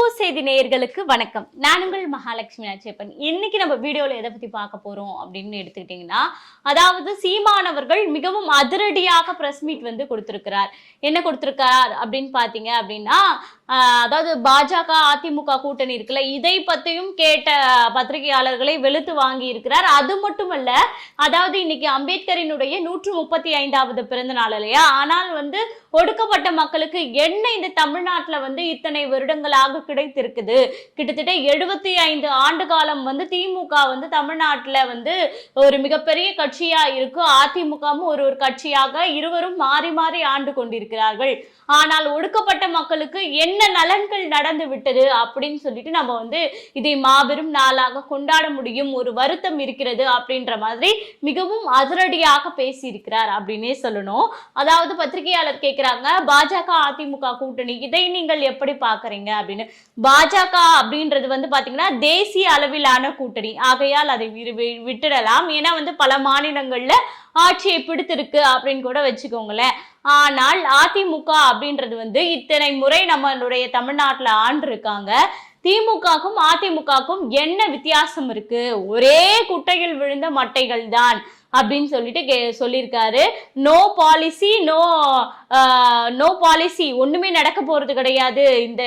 குக்கு செய்தி நேயர்களுக்கு வணக்கம். நான் உங்கள் மகாலட்சுமி நாச்சியப்பன் இன்னைக்கு நம்ம வீடியோல எதை பத்தி பார்க்க போறோம் அப்படின்னு எடுத்துக்கிட்டீங்கன்னா அதாவது சீமானவர்கள் மிகவும் அதிரடியாக பிரஸ் மீட் வந்து கொடுத்திருக்கிறார். என்ன கொடுத்திருக்கார் அப்படின்னு பாத்தீங்க அப்படின்னா அதாவது பாஜக அதிமுக கூட்டணி இருக்குல்ல இதை பத்தியும் கேட்ட பத்திரிகையாளர்களை வெளுத்து வாங்கி இருக்கிறார். அது மட்டுமல்ல அதாவது இன்னைக்கு அம்பேத்கரினுடைய நூற்று முப்பத்தி ஐந்தாவது பிறந்த நாள் இல்லையா? ஆனால் வந்து ஒடுக்கப்பட்ட மக்களுக்கு என்ன இந்த தமிழ்நாட்டில் வந்து இத்தனை வருடங்களாக கிடைத்திருக்குது? கிட்டத்தட்ட எழுபத்தி ஐந்து ஆண்டு காலம் வந்து திமுக வந்து தமிழ்நாட்டில் வந்து ஒரு மிகப்பெரிய கட்சியா இருக்கு. அதிமுகவும் ஒரு ஒரு கட்சியாக இருவரும் மாறி மாறி ஆண்டு கொண்டிருக்கிறார்கள். ஆனால் ஒடுக்கப்பட்ட மக்களுக்கு என்ன நலன்கள் நடந்து விட்டது அப்படின்னு சொல்லிட்டு நம்ம வந்து இதை மாபெரும் நாளாக கொண்டாட முடியும் ஒரு வருத்தம் இருக்கிறது அப்படின்ற மாதிரி மிகவும் அதிரடியாக பேசியிருக்கிறார் அப்படின்னே சொல்லணும். அதாவது பத்திரிகையாளர் கேட்கிறாங்க பாஜக அதிமுக கூட்டணி இதை நீங்கள் எப்படி பாக்குறீங்க அப்படின்னு. பாஜக அப்படின்றது வந்து பாத்தீங்கன்னா தேசிய அளவிலான கூட்டணி. ஆகையால் அதை விட்டுடலாம். ஏன்னா வந்து பல மாநிலங்கள்ல ஆட்சியை பிடித்திருக்கு அப்படின்னு கூட வச்சுக்கோங்களேன். ஆனால் அதிமுக அப்படின்றது வந்து இத்தனை முறை நம்மளுடைய தமிழ்நாட்டில் ஆண்டிருக்காங்க. திமுகக்கும் அதிமுகக்கும் என்ன வித்தியாசம் இருக்கு? ஒரே குட்டையில் விழுந்த மட்டைகள் தான் அப்படின்னு சொல்லிட்டு கே சொல்லியிருக்காரு. No policy no no policy ஒன்றுமே நடக்க போகிறது கிடையாது. இந்த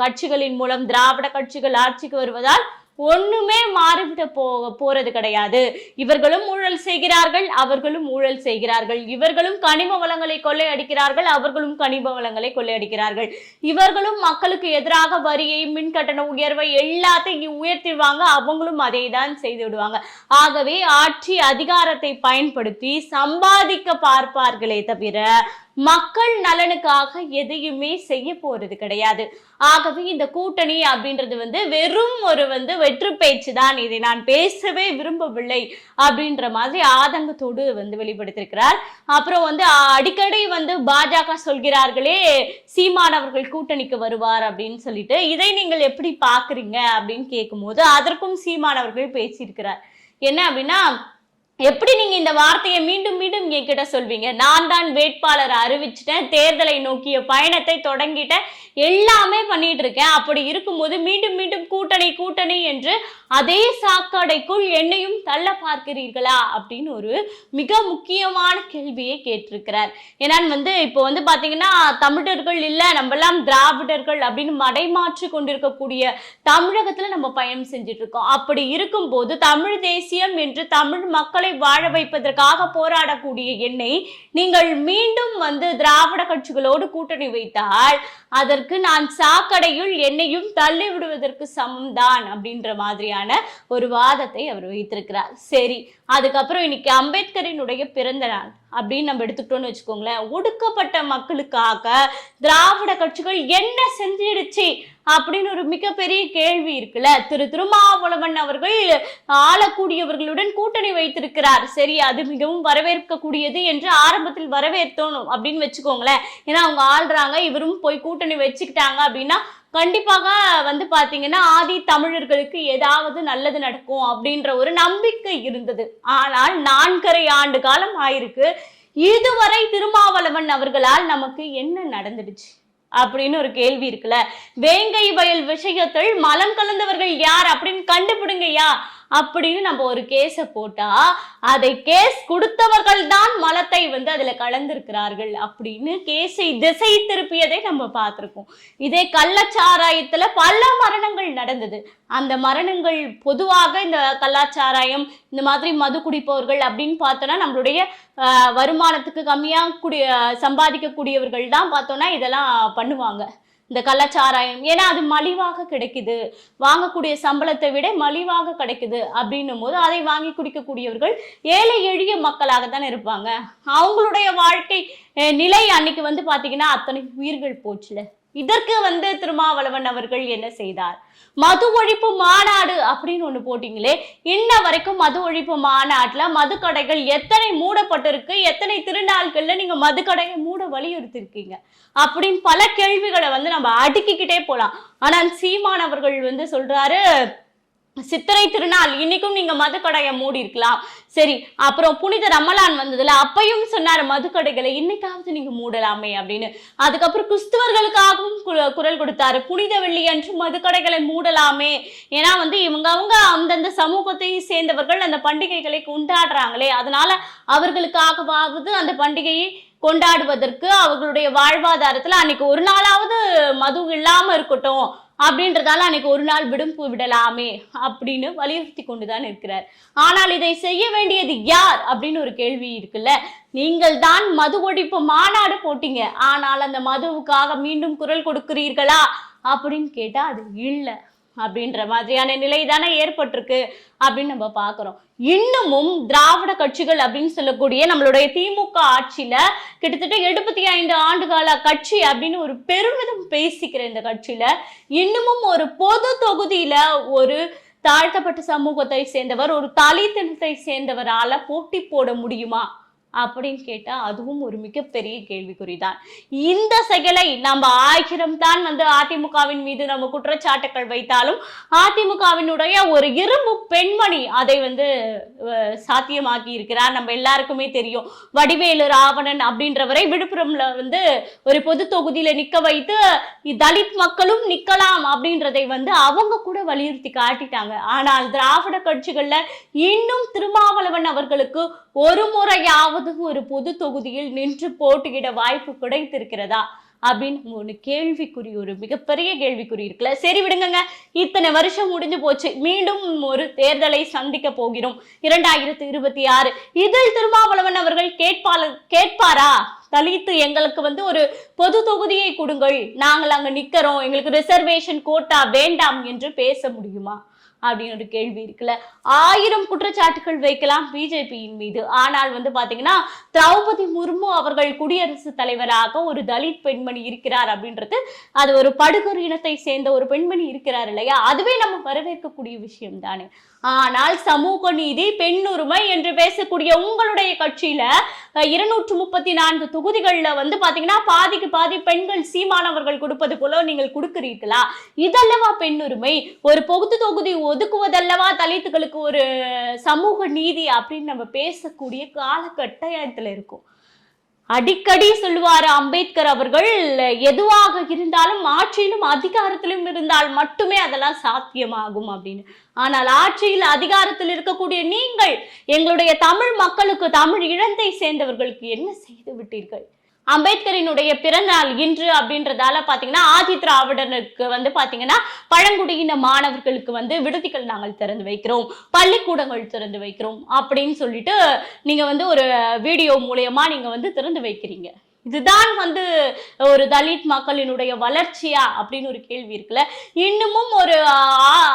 கட்சிகளின் மூலம் திராவிட கட்சிகள் ஆட்சிக்கு வருவதால் ஒண்ணுமே மாறிவிட போ போறது கிடையாது. இவர்களும் ஊழல் செய்கிறார்கள் அவர்களும் ஊழல் செய்கிறார்கள். இவர்களும் கனிம வளங்களை கொள்ளையடிக்கிறார்கள் அவர்களும் கனிம வளங்களை கொள்ளையடிக்கிறார்கள். இவர்களும் மக்களுக்கு எதிராக வரியை மின் கட்டண உயர்வை எல்லாத்தையும் உயர்த்திடுவாங்க அவங்களும் அதை தான் செய்து விடுவாங்க. ஆகவே ஆட்சி அதிகாரத்தை பயன்படுத்தி சம்பாதிக்க பார்ப்பார்களே தவிர மக்கள் நலனுக்காக எதையுமே செய்ய போறது கிடையாது. ஆகவே இந்த கூட்டணி அப்படின்றது வந்து வெறும் ஒரு வந்து வெற்று பேச்சு தான் இதை நான் பேசவே விரும்பவில்லை அப்படின்ற மாதிரி ஆதங்கத்தோடு வந்து வெளிப்படுத்திருக்கிறார் அப்புறம் வந்து அடிக்கடி வந்து பாஜக சொல்கிறார்களே சீமானவர்கள் கூட்டணிக்கு வருவார் அப்படின்னு சொல்லிட்டு இதை நீங்கள் எப்படி பாக்குறீங்க அப்படின்னு கேட்கும்போது அதற்கும் சீமானவர்கள் பேசியிருக்கிறார். என்ன அப்படின்னா எப்படி நீங்க இந்த வார்த்தையை மீண்டும் மீண்டும் என்கிட்ட சொல்வீங்க? நான் தான் வேட்பாளர் அறிவிச்சிட்டேன் தேர்தலை நோக்கிய பயணத்தை தொடங்கிட்டேன் எல்லாமே பண்ணிட்டு இருக்கேன் அப்படி இருக்கும்போது மீண்டும் மீண்டும் கூட்டணி கூட்டணி என்று அதே சாக்கடைக்குள் என்னையும் தள்ள பார்க்கிறீர்களா? அப்படின்னு ஒரு மிக முக்கியமான கேள்வியை கேட்டிருக்கிறார். ஏன்னா வந்து இப்போ வந்து பாத்தீங்கன்னா தமிழர்கள் இல்ல நம்மெல்லாம் திராவிடர்கள் அப்படின்னு மடைமாற்றி கொண்டிருக்கக்கூடிய தமிழகத்துல நம்ம பயணம் செஞ்சுட்டு இருக்கோம் அப்படி இருக்கும்போது தமிழ் தேசியம் என்று தமிழ் மக்கள் வாழ வைப்பதற்காக போராடக்கூடிய என்னை நீங்கள் மீண்டும் வந்து திராவிட கட்சிகளோடு கூட்டணி வைத்தால் அதற்கு நான் சாக்கடையுள் என்னையும் தள்ளி விடுவதற்கு சமம்தான் அப்படின்ற மாதிரியான ஒரு வாதத்தை அவர் வைத்திருக்கிறார். சரி அதுக்கப்புறம் இன்னைக்கு அம்பேத்கரினுடைய பிறந்த நாள் அப்படின்னு நம்ம எடுத்துக்கிட்டோம்னு வச்சுக்கோங்களேன். ஒடுக்கப்பட்ட மக்களுக்காக திராவிட கட்சிகள் என்ன செஞ்சிடுச்சு அப்படின்னு ஒரு மிகப்பெரிய கேள்வி இருக்குல்ல. திரு திருமாவளவன் அவர்கள் ஆளக்கூடியவர்களுடன் கூட்டணி வைத்திருக்கிறார். சரி அது மிகவும் வரவேற்கக்கூடியது என்று ஆரம்பத்தில் வரவேற்கணும் அப்படின்னு வச்சுக்கோங்களேன். ஏன்னா அவங்க ஆள்றாங்க இவரும் போய் கூட்டணி வச்சுக்கிட்டாங்க அப்படின்னா கண்டிப்பாக வந்து பாத்தீங்கன்னா ஆதி தமிழர்களுக்கு ஏதாவது நல்லது நடக்கும் அப்படின்ற ஒரு நம்பிக்கை இருந்தது. ஆனால் நான்கரை ஆண்டு காலம் ஆயிருக்கு. இதுவரை திருமாவளவன் அவர்களால் நமக்கு என்ன நடந்துடுச்சு அப்படின்னு ஒரு கேள்வி இருக்குல்ல. வேங்கை வயல் விஷயத்தில் மலம் கலந்தவர்கள் யார் அப்படின்னு கண்டுபிடுங்கய்யா அப்படின்னு நம்ம ஒரு கேஸை போட்டா அதை கேஸ் கொடுத்தவர்கள் தான் மலத்தை வந்து அதுல கலந்திருக்கிறார்கள் அப்படின்னு கேஸை திசை திருப்பியதை நம்ம பார்த்துருக்கோம். இதே கள்ளச்சாராயத்துல பல மரணங்கள் நடந்தது. அந்த மரணங்கள் பொதுவாக இந்த கள்ளச்சாராயம் இந்த மாதிரி மது குடிப்பவர்கள் அப்படின்னு பார்த்தோம்னா நம்மளுடைய வருமானத்துக்கு கம்மியாக கூடிய சம்பாதிக்கக்கூடியவர்கள் தான் பார்த்தோம்னா இதெல்லாம் பண்ணுவாங்க. இந்த கள்ளச்சாராயம். ஏன்னா அது மலிவாக கிடைக்குது. வாங்கக்கூடிய சம்பளத்தை விட மலிவாக கிடைக்குது அப்படின்னும் போது அதை வாங்கி குடிக்கக்கூடியவர்கள் ஏழை எளிய மக்களாகத்தான் இருப்பாங்க. அவங்களுடைய வாழ்க்கை நிலை அன்னைக்கு வந்து பாத்தீங்கன்னா அத்தனை உயிர்கள் போச்சுல. இதற்கு வந்து திருமாவளவன் அவர்கள் என்ன செய்தார்? மது ஒழிப்பு மாநாடு அப்படின்னு ஒண்ணு போட்டீங்களே இன்ன வரைக்கும் மது ஒழிப்பு மாநாட்டுல மது கடைகள் எத்தனை மூடப்பட்டிருக்கு எத்தனை திருநாள்களில் நீங்க மது கடையை மூட வலியுறுத்திருக்கீங்க? அப்படின்னு பல கேள்விகளை வந்து நம்ம அடுக்கிக்கிட்டே போலாம். ஆனால் சீமான் அவர்கள் வந்து சொல்றாரு சித்திரை திருநாள் இன்னைக்கும் நீங்க மதுக்கடையை மூடி இருக்கலாம். சரி அப்புறம் புனித ரமலான் வந்ததுல அப்பையும் சொன்னாரு மதுக்கடைகளை இன்னைக்காவது நீங்க மூடலாமே அப்படின்னு. அதுக்கப்புறம் கிறிஸ்துவர்களுக்காகவும் கு- குரல் கொடுத்தாரு புனித வெள்ளி அன்று மதுக்கடைகளை மூடலாமே. ஏன்னா வந்து இவங்க அவங்க அந்தந்த சமூகத்தை சேர்ந்தவர்கள் அந்த பண்டிகைகளை கொண்டாடுறாங்களே. அதனால அவர்களுக்காகவாவது அந்த பண்டிகையை கொண்டாடுவதற்கு அவர்களுடைய வாழ்வாதாரத்துல அன்னைக்கு ஒரு நாளாவது மது இல்லாம இருக்கட்டும். அப்படின்றதால அன்னைக்கு ஒரு நாள் விடுப்பு விடலாமே அப்படின்னு வலியுறுத்தி கொண்டுதான் இருக்கிறார். ஆனால் இதை செய்ய வேண்டியது யார் அப்படின்னு ஒரு கேள்வி இருக்குல்ல. நீங்கள் தான் மது ஒழிப்பு மாநாடு போட்டீங்க. ஆனால் அந்த மதுவுக்காக மீண்டும் குரல் கொடுக்கிறீர்களா அப்படின்னு கேட்டா அது இல்லை. அப்படின்ற மாதிரியான நிலை தானே ஏற்பட்டிருக்கு அப்படின்னு நம்ம பார்க்குறோம். இன்னமும் திராவிட கட்சிகள் அப்படின்னு சொல்லக்கூடிய நம்மளுடைய திமுக ஆட்சியில கிட்டத்தட்ட எழுபத்தி ஐந்து ஆண்டுகால கட்சி அப்படின்னு ஒரு பெருமிதம் பேசிக்கிற இந்த கட்சியில இன்னமும் ஒரு பொது தொகுதியில ஒரு தாழ்த்தப்பட்ட சமூகத்தை சேர்ந்தவர் ஒரு தலித்தினத்தை சேர்ந்தவரால போட்டி போட முடியுமா? அப்படின்னு கேட்டா அதுவும் ஒரு மிகப்பெரிய கேள்விக்குறிதான். இந்த செயலை நம்ம ஆயிரம் தான் வந்து அதிமுகவின் மீது நம்ம குற்றச்சாட்டுகள் வைத்தாலும் அதிமுகவினுடைய ஒரு இரும்பு பெண்மணி அதை வந்து சாத்தியமாக்கி இருக்கிறார் நம்ம எல்லாருக்குமே தெரியும். வடிவேலு ராவணன் அப்படின்றவரை விழுப்புரம்ல வந்து ஒரு பொது தொகுதியில நிக்க வைத்து தலித் மக்களும் நிக்கலாம் அப்படின்றதை வந்து அவங்க கூட வலியுறுத்தி காட்டிட்டாங்க. ஆனால் திராவிட கட்சிகள்ல இன்னும் திருமாவளவன் அவர்களுக்கு ஒரு முறையாவது ஒரு பொது தொகுதியில் நின்று போட்டியிட வாய்ப்பு கிடைத்திருக்கிறதா அப்படின்னு ஒரு கேள்விக்குறி ஒரு மிகப்பெரிய கேள்விக்குறி இருக்குல்ல. சரி விடுங்கங்க. இத்தனை வருஷம் முடிஞ்சு போச்சு. மீண்டும் ஒரு தேர்தலை சந்திக்க போகிறோம். இரண்டாயிரத்தி இருபத்தி ஆறு. இதில் திருமாவளவன் அவர்கள் கேட்பாளர் கேட்பாரா? தலித்து எங்களுக்கு வந்து ஒரு பொது தொகுதியை கொடுங்கள். நாங்கள் அங்க நிக்கிறோம் எங்களுக்கு ரிசர்வேஷன் கோட்டா வேண்டாம் என்று பேச முடியுமா? அப்படின்னு ஒரு கேள்வி இருக்குல்ல. ஆயிரம் குற்றச்சாட்டுகள் வைக்கலாம் பிஜேபியின் மீது. ஆனால் வந்து பாத்தீங்கன்னா திரௌபதி முர்மு அவர்கள் குடியரசுத் தலைவராக ஒரு தலித் பெண்மணி இருக்கிறார் அப்படின்றது அது ஒரு படுகர் இனத்தை சேர்ந்த ஒரு பெண்மணி இருக்கிறார் இல்லையா? அதுவே நம்ம வரவேற்கக்கூடிய விஷயம் தானே ஆனால் சமூக நீதி பெண் உரிமை என்று பேசக்கூடிய உங்களுடைய கட்சியில இருநூற்று முப்பத்தி நான்கு தொகுதிகளில் வந்து பாத்தீங்கன்னா பாதிக்கு பாதி பெண்கள் சீமானவர்கள் கொடுப்பது போல நீங்கள் கொடுக்கிறீர்களா? இதல்லவா பெண் உரிமை ஒரு பொகுத்து தொகுதி ஒதுக்குவதல்லவா தலித்துகளுக்கு ஒரு சமூக நீதி அப்படின்னு நம்ம பேசக்கூடிய காலகட்டத்தில் இருக்கும். அடிக்கடி சொல்லுவார் அம்பேத்கர் அவர்கள் எதுவாக இருந்தாலும் ஆட்சியிலும் அதிகாரத்திலும் இருந்தால் மட்டுமே அதெல்லாம் சாத்தியமாகும் அப்படின்னு. ஆனால் ஆட்சியில் அதிகாரத்தில் இருக்கக்கூடிய நீங்கள் எங்களுடைய தமிழ் மக்களுக்கு தமிழ் இழந்தை சேர்ந்தவர்களுக்கு என்ன செய்து விட்டீர்கள்? அம்பேத்கரினுடைய பிறந்தநாள் இன்று அப்படின்றதால பாத்தீங்கன்னா ஆதி திராவிடனுக்கு வந்து பாத்தீங்கன்னா பழங்குடியின மாணவர்களுக்கு வந்து விடுதிகள் நாங்கள் திறந்து வைக்கிறோம். பள்ளிக்கூடங்கள் திறந்து வைக்கிறோம் அப்படின்னு சொல்லிட்டு நீங்க வந்து ஒரு வீடியோ மூலியமா நீங்க வந்து திறந்து வைக்கிறீங்க. இதுதான் வந்து ஒரு தலித் மக்களினுடைய வளர்ச்சியா அப்படின்னு ஒரு கேள்வி இருக்குல்ல. இன்னமும் ஒரு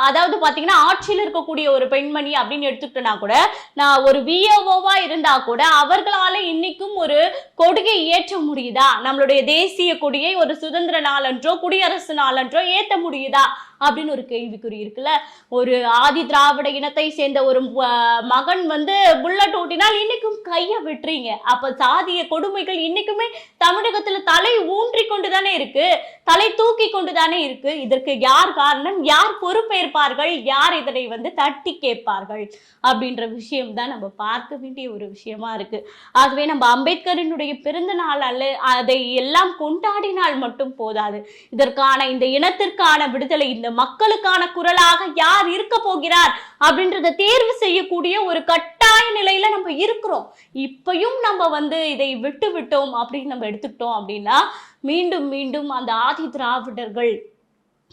அதாவது பாத்தீங்கன்னா ஆட்சியில் இருக்கக்கூடிய ஒரு பெண்மணி அப்படின்னு எடுத்துக்கிட்டோன்னா கூட நான் ஒரு விஓவா இருந்தா கூட அவர்களால இன்னைக்கும் ஒரு கொடியை ஏற்ற முடியுதா? நம்மளுடைய தேசிய கொடியை ஒரு சுதந்திர நாளன்றோ குடியரசு நாளன்றோ ஏற்ற முடியுதா? அப்படின்னு ஒரு கேள்விக்குறி இருக்குல்ல. ஒரு ஆதி திராவிட இனத்தை சேர்ந்த ஒரு மகன் வந்து புல்லட் ஓட்டினால் இன்னைக்கும் கையை விட்டுறீங்க. அப்ப சாதிய கொடுமைகள் இன்னைக்குமே தமிழகத்துல தலை ஊன்றி கொண்டுதானே இருக்கு. தலை தூக்கி கொண்டு தானே இருக்கு. இதற்கு யார் காரணம்? யார் பொறுப்பேற்பார்கள்? யார் இதனை வந்து தட்டி கேட்பார்கள்? அப்படின்ற விஷயம் தான் நம்ம பார்க்க வேண்டிய ஒரு விஷயமா இருக்கு. ஆகவே நம்ம அம்பேத்கரினுடைய பிறந்த நாள் அல்ல அதை எல்லாம் கொண்டாடினால் மட்டும் போதாது. இதற்கான இந்த இனத்திற்கான விடுதலை இந்த மக்களுக்கான குரலாக யார் இருக்க போகிறார் அப்படின்றத தேர்வு செய்யக்கூடிய ஒரு கட்டாய நிலையில நம்ம இருக்கிறோம். இப்பயும் நம்ம வந்து இதை விட்டு விட்டோம் அப்படின்னு நம்ம எடுத்துக்கிட்டோம் அப்படின்னா மீண்டும் மீண்டும் அந்த ஆதி திராவிடர்கள்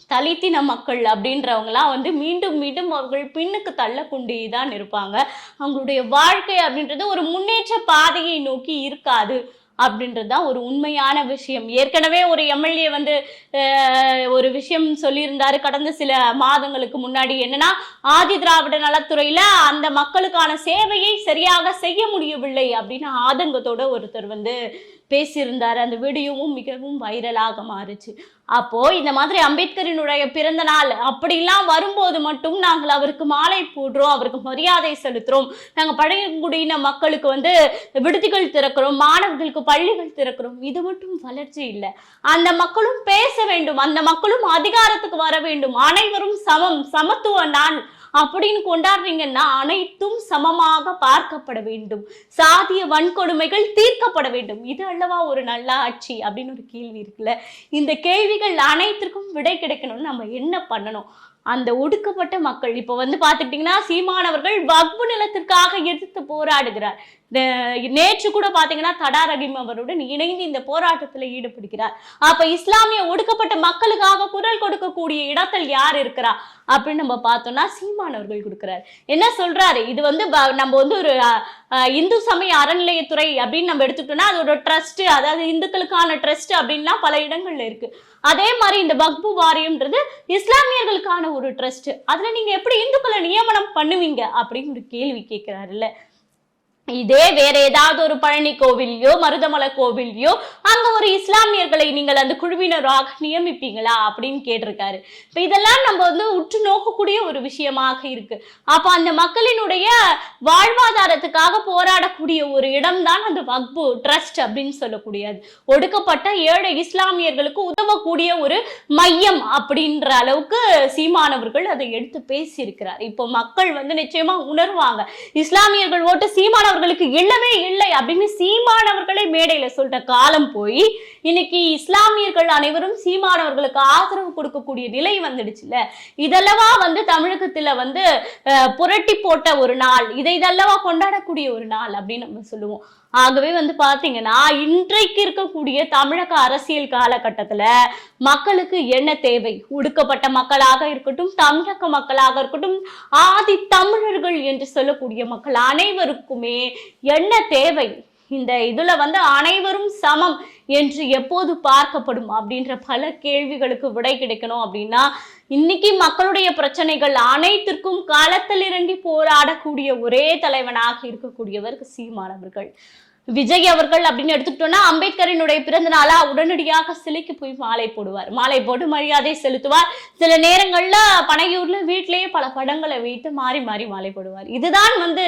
தலித்தின மக்கள் அப்படின்றவங்களாம் வந்து மீண்டும் மீண்டும் அவர்கள் பின்னுக்கு தள்ளக்கொண்டே தான் இருப்பாங்க. அவங்களுடைய வாழ்க்கை அப்படின்றது ஒரு முன்னேற்ற பாதையை நோக்கி இருக்காது. அப்படின்றது தான் ஒரு உண்மையான விஷயம். ஏற்கனவே ஒரு எம்எல்ஏ வந்து ஒரு விஷயம் சொல்லியிருந்தாரு. கடந்த சில மாதங்களுக்கு முன்னாடி என்னன்னா ஆதி திராவிட நலத்துறையில அந்த மக்களுக்கான சேவையை சரியாக செய்ய முடியவில்லை அப்படின்னு ஆதங்கத்தோட ஒருத்தர் வந்து பேசியிருந்தார். அந்த வீடியோவும் மிகவும் வைரலாக மாறுச்சு. அப்போ இந்த மாதிரி அம்பேத்கரினுடைய பிறந்த நாள் அப்படிலாம் வரும்போது மட்டும் நாங்கள் அவருக்கு மாலை போடுறோம் அவருக்கு மரியாதை செலுத்துறோம். நாங்கள் பழங்குடியின மக்களுக்கு வந்து விடுதிகள் திறக்கிறோம் மாணவர்களுக்கு பள்ளிகள் திறக்கிறோம். இது மட்டும் வளர்ச்சி இல்லை. அந்த மக்களும் பேச வேண்டும் அந்த மக்களும் அதிகாரத்துக்கு வர வேண்டும். அனைவரும் சமம் சமத்துவ நாள் அப்படின்னு கொண்டாடுறீங்கன்னா அனைத்தும் சமமாக பார்க்கப்பட வேண்டும். சாதிய வன்கொடுமைகள் தீர்க்கப்பட வேண்டும். இது அல்லவா ஒரு நல்ல ஆட்சி அப்படின்னு ஒரு கேள்வி இருக்குல்ல. இந்த கேள்விகள் அனைத்திற்கும் விடை கிடைக்கணும்னு நம்ம என்ன பண்ணணும்? அந்த ஒடுக்கப்பட்ட மக்கள் இப்போ வந்து பார்த்துக்கிட்டிங்கன்னா சீமானவர்கள் வக்பு நிலத்திற்காக எதிர்த்து போராடுகிறார். நேற்று கூட பாத்தீங்கன்னா தடா ரஹீம் அவருடன் இணைந்து இந்த போராட்டத்தில் ஈடுபடுகிறார். அப்ப இஸ்லாமிய ஒடுக்கப்பட்ட மக்களுக்காக குரல் கொடுக்கக்கூடிய இடத்தில் யார் இருக்கிறா? அப்படின்னு நம்ம பார்த்தோம்னா சீமானவர்கள் கொடுக்கிறார். என்ன சொல்றாரு? இது வந்து நம்ம வந்து ஒரு இந்து சமய அறநிலையத்துறை அப்படின்னு நம்ம எடுத்துக்கிட்டோம்னா அது ஒரு ட்ரஸ்ட் அதாவது இந்துக்களுக்கான ட்ரஸ்ட் அப்படின்லாம் பல இடங்கள்ல இருக்கு. அதே மாதிரி இந்த பக்பு வாரியம்ன்றது இஸ்லாமியர்களுக்கான ஒரு ட்ரஸ்ட் அதுல நீங்க எப்படி இந்துக்களை நியமனம் பண்ணுவீங்க அப்படின்னு ஒரு கேள்வி கேட்கிறாருல்ல. இதே வேற ஏதாவது ஒரு பழனி கோவில்லையோ மருதமலை கோவில்லையோ அங்க ஒரு இஸ்லாமியர்களை நீங்கள் அந்த குழுவினராக நியமிப்பீங்களா அப்படின்னு கேட்டிருக்காரு. இப்ப இதெல்லாம் நம்ம வந்து உற்று போகக்கூடிய ஒரு விஷயமாக இருக்கு. அப்ப அந்த மக்களினுடைய வாழ்வாதாரத்துக்காக போராடக்கூடிய ஒரு இடம்தான் அந்த வக்பு ட்ரஸ்ட் அப்படின்னு சொல்லக்கூடியது. ஒடுக்கப்பட்ட ஏழை இஸ்லாமியர்களுக்கு உதவக்கூடிய ஒரு மையம் அப்படின்ற அளவுக்கு சீமானவர்கள் அதை எடுத்து பேசியிருக்கிறார். இப்போ மக்கள் வந்து நிச்சயமா உணர்வாங்க. இஸ்லாமியர்கள் ஓட்டு சீமானவர்களுக்கு இல்லவே இல்லை அப்படின்னு சீமானவர்களே மேடையில சொல்ற காலம் போய் இன்னைக்கு இஸ்லாமியர்கள் அனைவரும் சீமானவர்களுக்கு ஆதரவு கொடுக்கக்கூடிய நிலை வந்துடுச்சுல இதெல்லவா வந்து தமிழகத்துல வந்து புரட்டி போட்ட ஒரு நாள் இதை இதல்லவா கொண்டாடக்கூடிய ஒரு நாள் அப்படின்னு நம்ம சொல்லுவோம். ஆகவே வந்து பாத்தீங்கன்னா இன்றைக்கு இருக்கக்கூடிய தமிழக அரசியல் காலகட்டத்துல மக்களுக்கு என்ன தேவை? ஒடுக்கப்பட்ட மக்களாக இருக்கட்டும் தமிழக மக்களாக இருக்கட்டும் ஆதி தமிழர்கள் என்று சொல்லக்கூடிய மக்கள் அனைவருக்குமே என்ன தேவை? இந்த இதுல வந்து அனைவரும் சமம் என்று எப்போது பார்க்கப்படும்? அப்படின்ற பல கேள்விகளுக்கு விடை கிடைக்கணும் அப்படின்னா இன்னைக்கு மக்களுடைய பிரச்சனைகள் அனைத்திற்கும் களத்தில் இறங்கி போராடக்கூடிய ஒரே தலைவனாக இருக்கக்கூடியவர் சீமானவர்கள் விஜய் அவர்கள் அப்படின்னு எடுத்துக்கிட்டோம்னா அம்பேத்கரினுடைய பிறந்த நாளா உடனடியாக சிலைக்கு போய் மாலை போடுவார். மாலை போட்டு மரியாதை செலுத்துவார். சில நேரங்கள்ல பனையூர்ல வீட்டிலேயே பல படங்களை வைத்து மாறி மாறி மாலை போடுவார். இதுதான் வந்து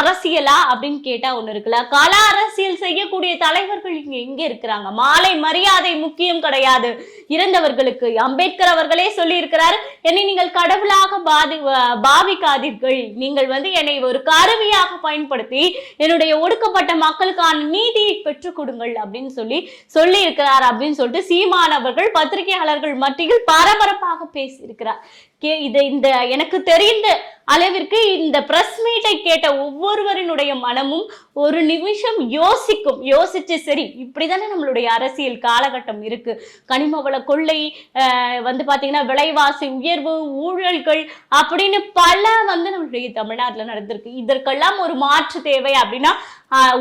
அரசியலா அப்படின்னு கேட்டா ஒண்ணு இருக்குல்ல. கல அரசியல் செய்யக்கூடிய தலைவர்கள் இங்க எங்க இருக்கிறாங்க? மாலை மரியாதை முக்கியம் கிடையாது. இறந்தவர்களுக்கு. அம்பேத்கர் அவர்களே சொல்லி இருக்கிறார் என்னை நீங்கள் கடவுளாக பாதி பாவிக்காதீர்கள். நீங்கள் வந்து என்னை ஒரு கருவியாக பயன்படுத்தி என்னுடைய ஒடுக்கப்பட்ட அவர்களுக்கான நீதியை பெற்றுக் கொடுங்கள் அப்படின்னு சொல்லி சொல்லி இருக்கிறார் அப்படின்னு சொல்லிட்டு சீமானவர்கள் பத்திரிகையாளர்கள் மத்தியில் பரபரப்பாக பேசியிருக்கிறார். கே இது இந்த எனக்கு தெரிந்த அளவிற்கு இந்த பிரஸ் மீட்டை கேட்ட ஒவ்வொருவரினுடைய மனமும் ஒரு நிமிஷம் யோசிக்கும். யோசிச்சு சரி இப்படிதானே நம்மளுடைய அரசியல் காலகட்டம் இருக்கு. கனிமவள கொள்ளை வந்து பாத்தீங்கன்னா விலைவாசி உயர்வு ஊழல்கள் அப்படின்னு பல வந்து நம்மளுடைய தமிழ்நாட்டில் நடந்திருக்கு. இதற்கெல்லாம் ஒரு மாற்று தேவை அப்படின்னா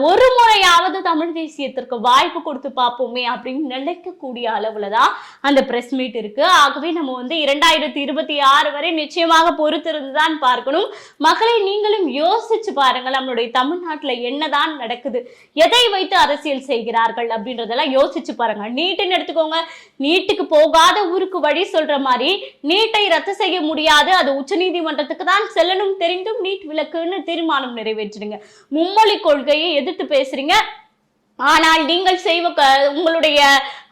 ஒரு முறையாவது தமிழ் தேசியத்திற்கு வாய்ப்பு கொடுத்து பார்ப்போமே அப்படின்னு நினைக்கக்கூடிய அளவுல தான் அந்த பிரஸ் மீட் இருக்கு. ஆகவே நம்ம வந்து இரண்டாயிரத்தி இருபத்தி ஆறு வரை நிச்சயமாக பொறுத்திருந்து தான் பார்க்கணும். மக்களை நீங்களும் யோசிச்சு பாருங்கள் நம்மளுடைய தமிழ்நாட்டுல என்னதான் நடக்குது எதை வைத்து அரசியல் செய்கிறார்கள் அப்படின்றதெல்லாம் யோசிச்சு பாருங்க. நீட்டுன்னு எடுத்துக்கோங்க நீட்டுக்கு போகாத ஊருக்கு வழி சொல்ற மாதிரி நீட்டை ரத்து செய்ய முடியாது. அது உச்சநீதிமன்றத்துக்கு தான் செல்லணும் தெரிந்தும் நீட் விளக்குன்னு தீர்மானம் நிறைவேற்றுங்க மும்மொழி கொள்கையை எதிர்த்து பேசுறீங்க ஆனால் நீங்கள் செய்வ க- உங்களுடைய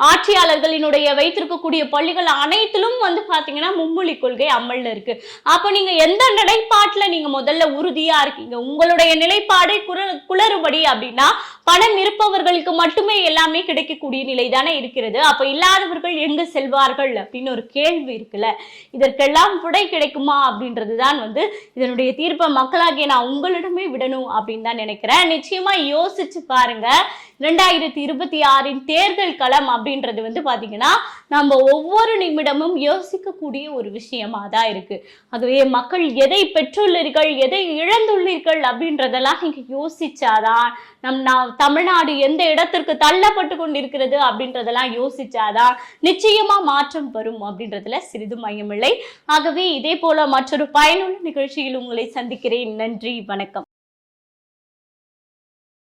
ஆட்சியாளர்களினுடைய வைத்திருக்கக்கூடிய பள்ளிகள் அனைத்திலும் வந்து பார்த்தீங்கன்னா மும்மொழி கொள்கை அமல்ல இருக்கு. அப்போ நீங்க எந்த நிலைப்பாட்டில் நீங்க முதல்ல உறுதியா இருக்கீங்க? உங்களுடைய நிலைப்பாடே குர குளறுபடி அப்படின்னா பணம் இருப்பவர்களுக்கு மட்டுமே எல்லாமே கிடைக்கக்கூடிய நிலை தானே இருக்கிறது. அப்போ இல்லாதவர்கள் எங்கு செல்வார்கள் அப்படின்னு ஒரு கேள்வி இருக்குல்ல. இதற்கெல்லாம் விடை கிடைக்குமா அப்படின்றது தான் வந்து இதனுடைய தீர்ப்பை மக்களாகிய நான் உங்களிடமே விடணும் அப்படின்னு தான் நினைக்கிறேன். நிச்சயமா யோசிச்சு பாருங்க. ரெண்டாயிரத்தி இருபத்தி ஆறின் தேர்தல் களம் அப்படின்றது வந்து பாத்தீங்கன்னா நம்ம ஒவ்வொரு நிமிடமும் யோசிக்கக்கூடிய ஒரு விஷயமா தான் இருக்கு. ஆகவே மக்கள் எதை பெற்றுள்ளீர்கள் எதை இழந்துள்ளீர்கள் அப்படின்றதெல்லாம் நீங்க யோசிச்சாதான் நம் நான் தமிழ்நாடு எந்த இடத்திற்கு தள்ளப்பட்டு கொண்டிருக்கிறது அப்படின்றதெல்லாம் யோசிச்சாதான் நிச்சயமா மாற்றம் வரும் அப்படின்றதுல சிறிது மையமில்லை. ஆகவே இதே போல மற்றொரு பயனுள்ள நிகழ்ச்சியில் உங்களை சந்திக்கிறேன். நன்றி வணக்கம்.